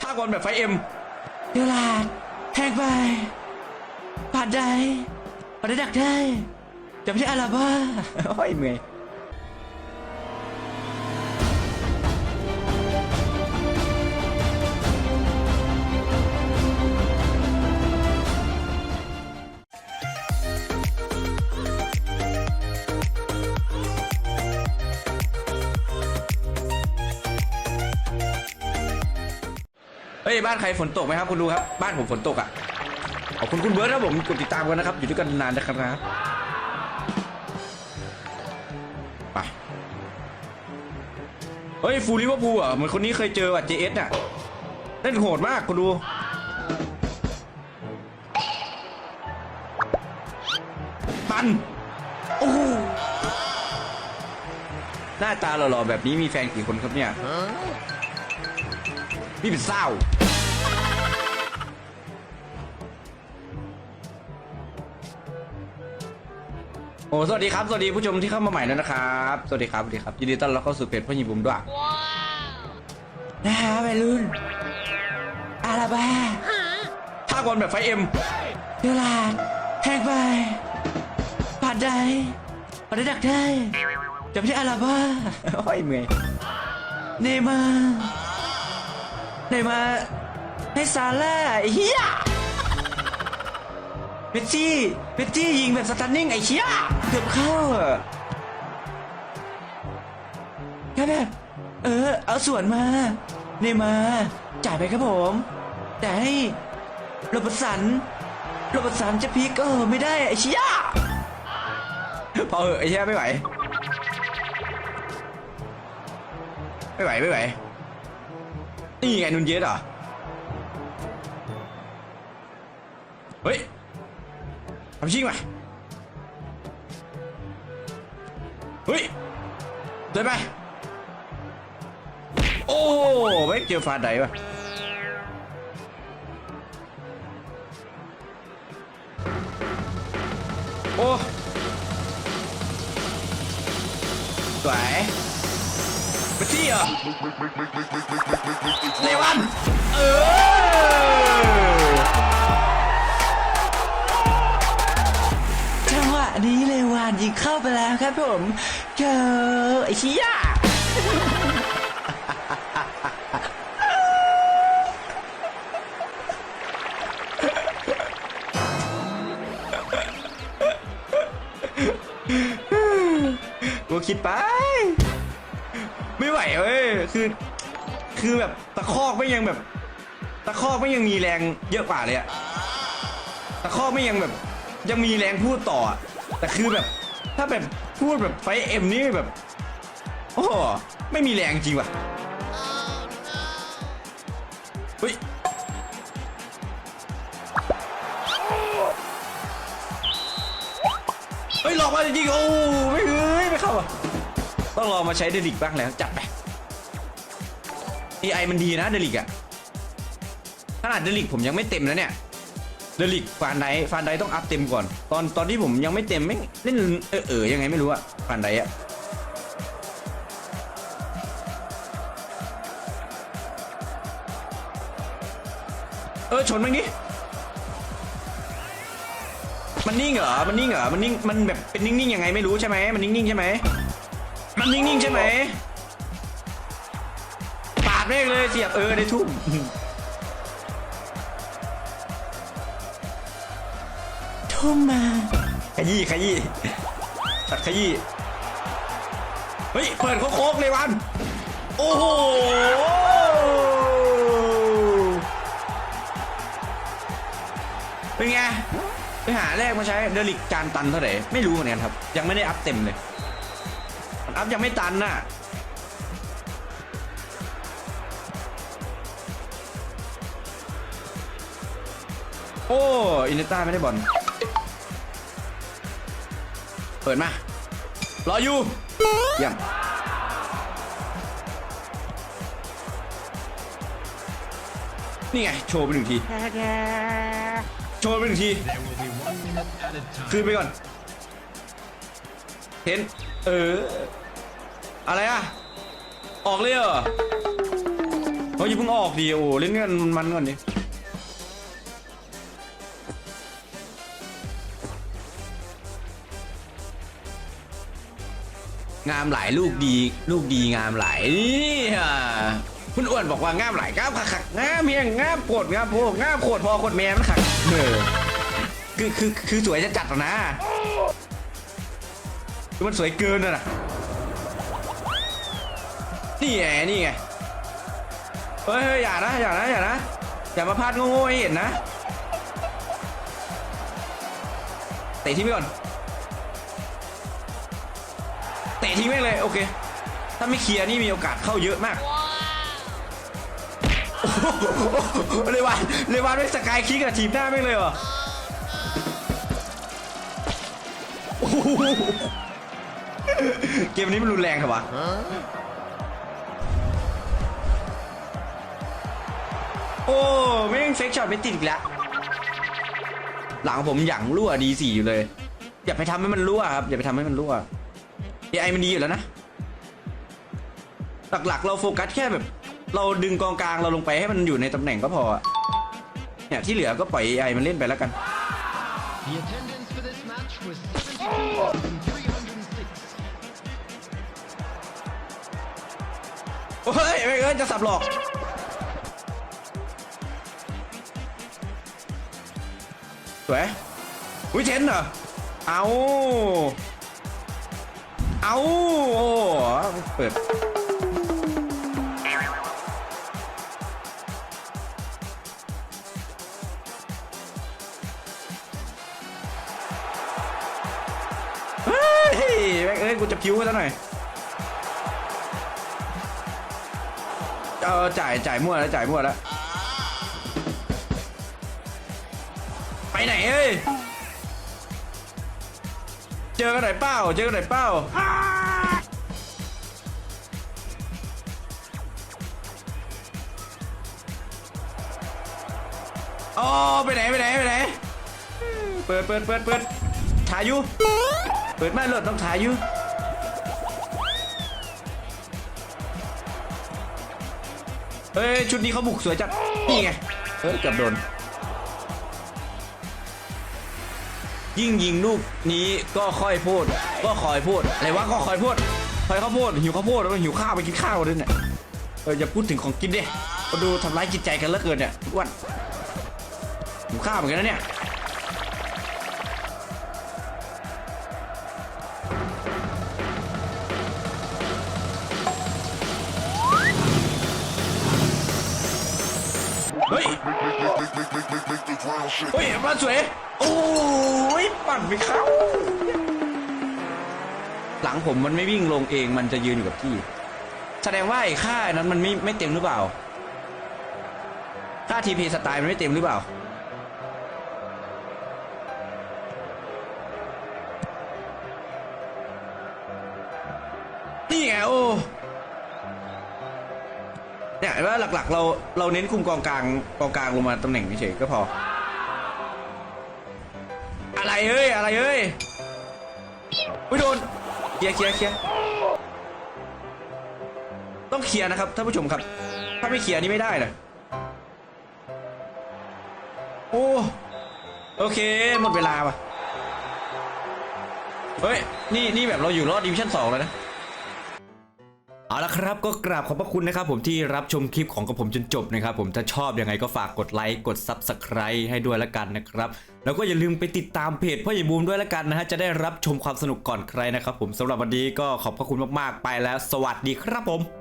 ถ้าบอลแบบไฟเอ็มเดี๋ยวลาดแทงไป ผ่านได้ผ่านได้ดักได้จะไม่ได้อาราบ้าโอ้ยเมื่อย ฮ้ยบ้านใครฝนตกไหมครับคุณดูครับ บ้านผมฝนตกอะขอบคุณคุณเบิร์ดครับผมกดติดตามกันนะครับ อยู่ด้วยกันนานนะครับไปเฮ้ยฟูลิเวอร์พูลอะเหมือนคนนี้เคยเจออะ JS น่ะเล่นโหดมากคุณดูปันโอ้โหหน้าตาหล่อๆแบบนี้มีแฟนกี่คนครับเนี่ย นี่เป็นเศร้า โอ้สวัสดีครับ สวัสดีผู้ชมที่เข้ามาใหม่ด้วยนะครับ สวัสดีครับ สวัสดีครับ ยินดีต้อนรับเข้าสู่เพจพ่อหญิงบุ๋มด้วย นะฮะวัยรุ่นอาราบ้าถ้าบอลแบบไฟเอ็มเดี๋ยวลาดแทงไปผ่านได้ผ่านได้ดักได้จะไม่ได้อาราบ้า โอ้ยเมื่อยเนย์มาร์ เนย์มาให้ซาร่าไอ้เฮียเมสซี่เมสซี่ยิงแบบสตันนิ่งไอ้เชี่ยเกือบเข้าอะแค่แบบเออ เอาส่วนมา เนย์มาจ่ายไปครับผม แต่ให้โรบสันโรบสันจะพลิกเออไม่ได้ไอ้เชี่ยพอเหอะไอ้เหี้ยไม่ไหว ไม่ไหวไม่ไหว นี่ไงนุนเยสเหรอเฮ้ยทำชิงมาเฮ้ยเดินไปโอ้ไม่เจอฟาดไดวะโอ้สวย ไปที่เหรอเลวันเออจังหวะนี้เลวานยิงเข้าไปแล้วครับผมเจอไอ้เชี่ยกูคิดไป ไหวเว้ยคือ คือแบบตะคอกไม่ยังแบบ ตะคอกไม่ยังมีแรงเยอะกว่าเลยอะตะคอกไม่ยังแบบ ยังมีแรงพูดต่อ แต่คือแบบ ถ้าแบบพูดแบบไฟเอ็มนี่แบบ โอ้ไม่มีแรงจริงว่ะเฮ้ยเฮ้ยหลอกมาจริงโอ้ไม่เอ้ยไม่เข้าอะ ต้องลองมาใช้เดลิกบ้างแล้ว จัดไป AI มันดีนะเดลิกอะขนาดเดลิกผมยังไม่เต็มแล้วเนี่ยเดลิกฟานไดฟานไดต้องอัพเต็มก่อน ตอนตอนที่ผมยังไม่เต็มไม่เล่นเออเออยังไงไม่รู้อะฟานไดอะเออชนมั้งดิมันนิ่งเหรอ มันนิ่งเหรอ มันนิ่ง มันแบบเป็นนิ่งๆยังไงไม่รู้ใช่ไหม มันนิ่งๆใช่ไหม มันนิ่งๆใช่ไหมปาดแม่งเลยเสียบเออได้ทุ่มทุ่มมาขยี้ขยี้ตัดขยี้เฮ้ยเปิดโค้งๆเลยวัน โอ้โหเป็นไงไปหาแรกมาใช้เดลิกจานตันเท่าไหร่ไม่รู้เหมือนกันครับ ยังไม่ได้อัพเต็มเลย มันอัพยังไม่ตันน่ะโอ้อินเนต้าไม่ได้บอลเปิดมา รออยู่เยี่ยมนี่ไง โชว์ไปหนึ่งที โชว์ไปหนึ่งที คืนไปก่อน เห็น เออ อะไรอะ ออกเลยเหรอเฮ้ยอย่าเพิ่งออกดิโอ้เล่นกันมันก่อนดิงามหลายลูกดีลูกดีงามหลายนี่อะคุณอ้วนบอกว่างามหลายงามขักงามเมียงงามโกรธงามโพงามโคตรพอโคตรแม่มันขักเออคือคือคือสวยจะจัดนะคือมันสวยเกินอะนะ นี่ไงนี่ไงเฮ้ยเฮ้ยอย่านะอย่านะอย่านะอย่ามาพลาดโง่ๆให้เห็นนะเตะทิ้งไปก่อนเตะทิ้งไปเลยโอเค ถ้าไม่เคลียร์นี่มีโอกาสเข้าเยอะมากโอ้โหเลวานเลวานไม่สกายคิกกับทีมหน้าไม่งเลยเหรอโอ้โหเกมนี้มันรุนแรงเหรอวะ อ้ไม่งเฟกช็อตไม่ติดอีกแล้วหลังผมหยั่งรั่วดีสี่อยู่เลย อย่าไปทำให้มันรั่วครับอย่าไปทำให้มันรั่ว AI มันดีอยู่แล้วนะหลักๆ เราโฟกัสแค่แบบ เราดึงกองกลางเราลงไปให้มันอยู่ในตำแหน่งก็พออะเนี่ยที่เหลือก็ปล่อย AI มันเล่นไปแล้วกัน The attendance for this match was 72,306. โอ้ยไม่เอ้ยจะสับหลอก สวยวิเทนเหรอ เอาเอาโอ้เปิดเฮ้ยแม่งเอ้ยกูจะพิ้วไว้ซะหน่อยเออจ่ายจ่ายมั่วแล้วจ่ายมั่วแล้ว ไปไหนเอ้ย เจอกันไหนเป้า เจอกันไหนเป้าอ๋อไปไหนไปไหนไปไหน เปิดเปิดเปิดเปิดถ่ายอยู่ เปิดม่านรถต้องถ่ายอยู่เฮ้ยชุดนี้เขาบุกสวยจัดนี่ไง เฮ้ยเกือบโดน ยิ่งยิงลูกนี้ก็ค่อยพูด ก็คอยพูดอะไรวะก็คอยพูดคอยข้าวโพดหิวข้าวโพดแล้วหิวข้าวไปกินข้าวด้วยเนี่ยเอออย่าพูดถึงของกินดิมาดูทำร้ายจิตใจกันเหลือเกินเนี่ยทุกวันหิวข้าวเหมือนกันนะเนี่ย เฮ้ยมาสวย โอ้ยปั่นไปเข้า หลังผมมันไม่วิ่งลงเองมันจะยืนอยู่กับที่ แสดงว่าไอ้ค่านั้นมันไม่ไม่เต็มหรือเปล่า ค่าทีพีสไตล์มันไม่เต็มหรือเปล่า นี่ไงโอ้เนี่ยเห็นว่าหลักๆ เราเราเน้นคุมกองกลางกองกลางลงมาตำแหน่งเฉยๆก็พอ อะไรเอ้ย อะไรเอ้ยอุ้ยโดนเคลียร์เคลียร์เคลียร์ต้องเคลียร์นะครับท่านผู้ชมครับ ถ้าไม่เคลียร์นี่ไม่ได้นะโอ้โอเคหมดเวลาว่ะเฮ้ย นี่นี่แบบเราอยู่รอดดิวิชั่นสองแล้วนะ เอาละครับก็กราบขอบพระคุณนะครับผมที่รับชมคลิปของกับผมจนจบนะครับผมถ้าชอบยังไงก็ฝากกดไลค์กด Subscribe ให้ด้วยละกันนะครับ แล้วก็อย่าลืมไปติดตามเพจพ่อใหญ่บูมด้วยละกันนะฮะจะได้รับชมความสนุกก่อนใครนะครับผมสำหรับวันนี้ก็ขอบพระคุณมากๆไปแล้ว สวัสดีครับผม